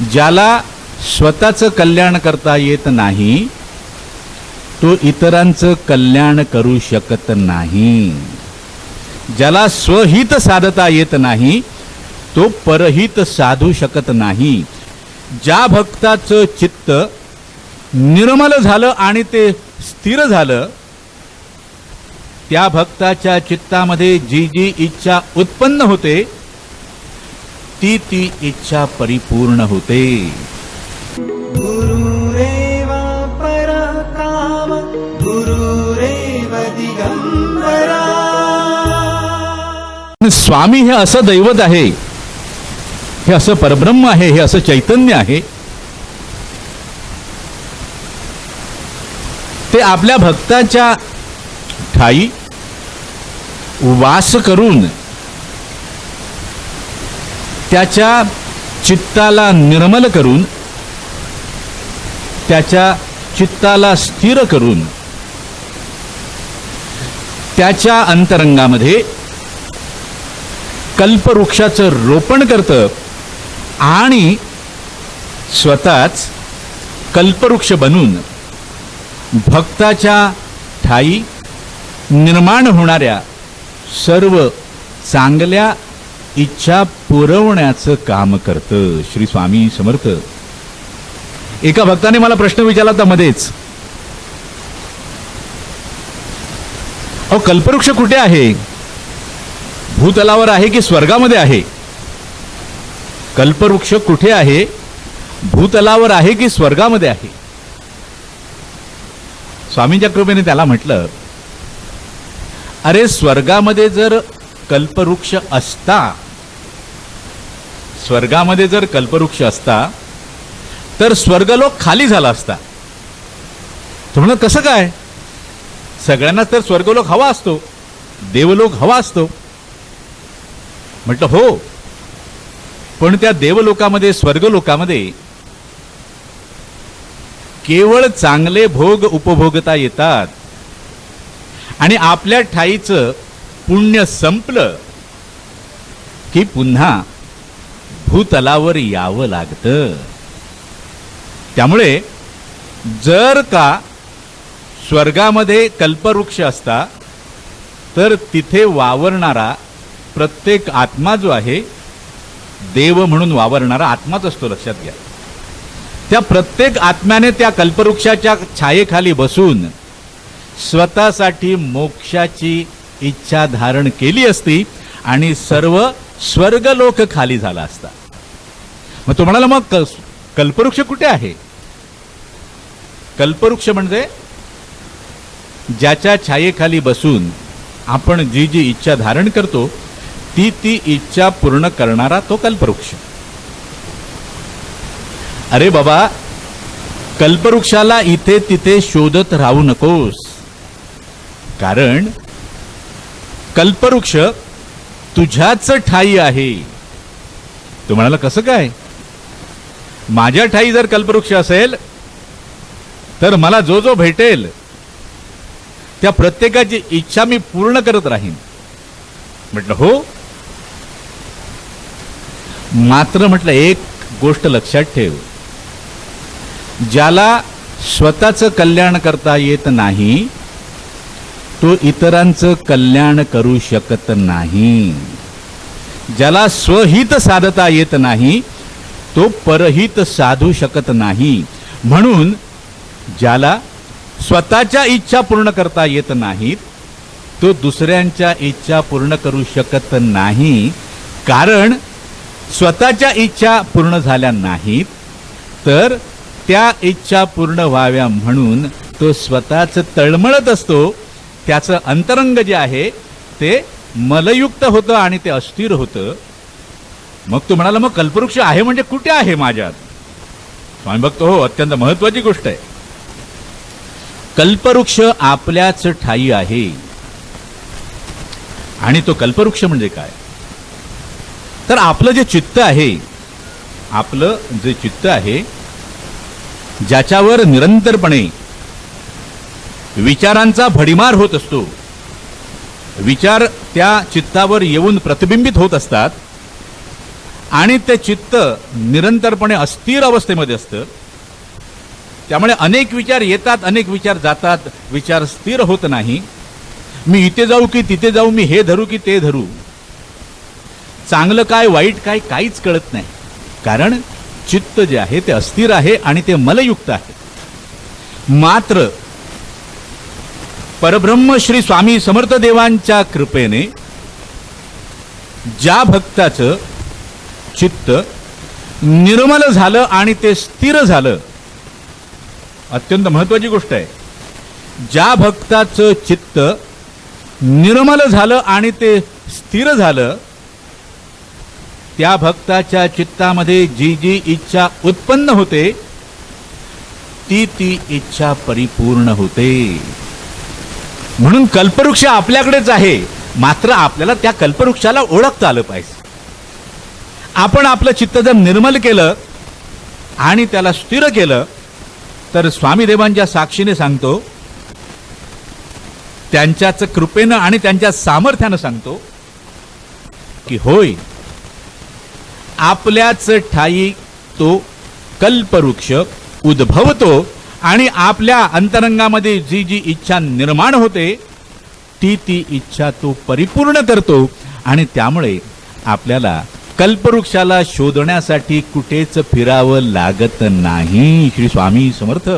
ज्याला स्वतःचं कल्याण करता येत नाही तो इतरांचं कल्याण करू शकत नाही. ज्याला स्वहित साधता येत नाही तो परहित साधू शकत नाही. ज्या भक्ताचं चित्त निर्मल झालं आणि ते स्थिर झालं त्या भक्ताच्या चित्तामध्ये जी जी इच्छा उत्पन्न होते ती ती इच्छा परिपूर्ण होते. गुरुरेव परकाम गुरुरेव दिगंबरा. स्वामी हे असं दैवत आहे हे असं परब्रह्म आहे हे असं चैतन्य आहे. ते आपल्या भक्ताच्या ठाई वास करून त्याच्या चित्ताला निर्मल करून त्याच्या चित्ताला स्थिर करून त्याच्या अंतरंगामध्ये कल्पवृक्षाचं रोपण करतं आणि स्वतःच कल्पवृक्ष बनून भक्ताच्या ठाई निर्माण होणाऱ्या सर्व चांगल्या इच्छा पुरवण्याचं काम करतं. श्री स्वामी समर्थ. एका भक्ताने मला प्रश्न विचारला होता मध्येच. अहो कल्पवृक्ष कुठे आहे? भूतलावर आहे की स्वर्गामध्ये आहे? कल्पवृक्ष कुठे आहे? भूतलावर आहे की स्वर्गामध्ये आहे? स्वामींच्या कृपेने त्याला म्हटलं अरे स्वर्गामध्ये जर कल्पवृक्ष असता स्वर्गामध्ये जर कल्पवृक्ष असता तर स्वर्गलोक खाली झाला असता. तर म्हणलं कसं काय? सगळ्यांना तर स्वर्गलोक हवा असतो देवलोक हवा असतो. म्हटलं हो पण त्या देवलोकामध्ये स्वर्गलोकामध्ये केवळ चांगले भोग उपभोगता येतात. आणि आपल्या ठाईचं पुण्य संपलं की पुन्हा भूतलावर यावं लागतं. त्यामुळे जर का स्वर्गामध्ये कल्पवृक्ष असता तर तिथे वावरणारा प्रत्येक आत्मा जो आहे देव म्हणून वावरणारा आत्माच असतो लक्षात घ्या. त्या प्रत्येक आत्म्याने त्या कल्पवृक्षाच्या छायेखाली बसून स्वतःसाठी मोक्षाची इच्छा धारण केली असती आणि सर्व स्वर्गलोक खाली झाला असता. मग तो म्हणाला मग कल्पवृक्ष कुठे आहे? कल्पवृक्ष म्हणजे ज्याच्या छायेखाली बसून आपण जी जी इच्छा धारण करतो ती ती इच्छा पूर्ण करणारा तो कल्पवृक्ष. अरे बाबा कल्पवृक्षाला इथे तिथे शोधत राहू नकोस. कारण कल्पवृक्ष तुझ्याच ठाई आहे. तो म्हणाला कसं काय? माझ्या ठाई जर कल्पवृक्ष असेल तर मला जो जो भेटेल त्या प्रत्येकाची इच्छा मी पूर्ण करत राहीन. म्हटलं हो? मात्र म्हटलं एक गोष्ट लक्षात ठेव. ज्याला स्वतःचं कल्याण करता येत नाही तो इतरांचं कल्याण करू शकत नाही. ज्याला स्वहित साधता येत नाही तो परहित साधू शकत नाही. म्हणून ज्याला स्वतःच्या इच्छा पूर्ण करता येत नाहीत तो दुसऱ्यांच्या इच्छा पूर्ण करू शकत नाही. कारण स्वतःच्या इच्छा पूर्ण झाल्या नाहीत तर त्या इच्छा पूर्ण व्हाव्या म्हणून तो स्वतःच तळमळत असतो. त्याचं अंतरंग जे आहे ते मलयुक्त होतं आणि ते अस्थिर होतं. मग तो म्हणाला मग कल्पवृक्ष आहे म्हणजे कुठे आहे माझ्यात? स्वामी भक्त हो अत्यंत महत्वाची गोष्ट आहे. कल्पवृक्ष आपल्याच ठाई आहे. आणि तो कल्पवृक्ष म्हणजे काय? तर आपलं जे चित्त आहे आपलं जे चित्त आहे ज्याच्यावर निरंतरपणे विचारांचा भडीमार होत असतो. विचार त्या चित्तावर येऊन प्रतिबिंबित होत असतात आणि ते चित्त निरंतरपणे अस्थिर अवस्थेमध्ये असतं. त्यामुळे अनेक विचार येतात अनेक विचार जातात विचार स्थिर होत नाही. मी इथे जाऊ की तिथे जाऊ मी हे धरू की ते धरू. चांगलं काय वाईट काय काहीच कळत नाही. कारण चित्त जे आहे ते अस्थिर आहे आणि ते मलयुक्त आहे. मात्र परब्रह्म श्री स्वामी समर्थ देवांच्या कृपेने ज्या भक्ताचं चित्त निर्मल झालं आणि ते स्थिर झालं अत्यंत महत्वाची गोष्ट आहे. ज्या भक्ताचं चित्त निर्मल झालं आणि ते स्थिर झालं त्या भक्ताच्या चित्तामध्ये जी जी इच्छा उत्पन्न होते ती ती इच्छा परिपूर्ण होते. म्हणून कल्पवृक्ष आपल्याकडेच आहे. मात्र आपल्याला त्या कल्पवृक्षाला ओळखता आलं पाहिजे. आपण आपलं चित्त जर निर्मल केलं आणि त्याला स्थिर केलं तर स्वामीदेवांच्या साक्षीने सांगतो त्यांच्याच कृपेनं आणि त्यांच्या सामर्थ्यानं सांगतो की होय आपल्याच ठाई तो कल्पवृक्ष उद्भवतो आणि आपल्या अंतरंगामध्ये जी जी इच्छा निर्माण होते ती ती इच्छा तो परिपूर्ण करतो आणि त्यामुळे आपल्याला कल्पवृक्षाला शोधण्यासाठी कुठेच फिरावं लागत नाही. श्री स्वामी समर्थ.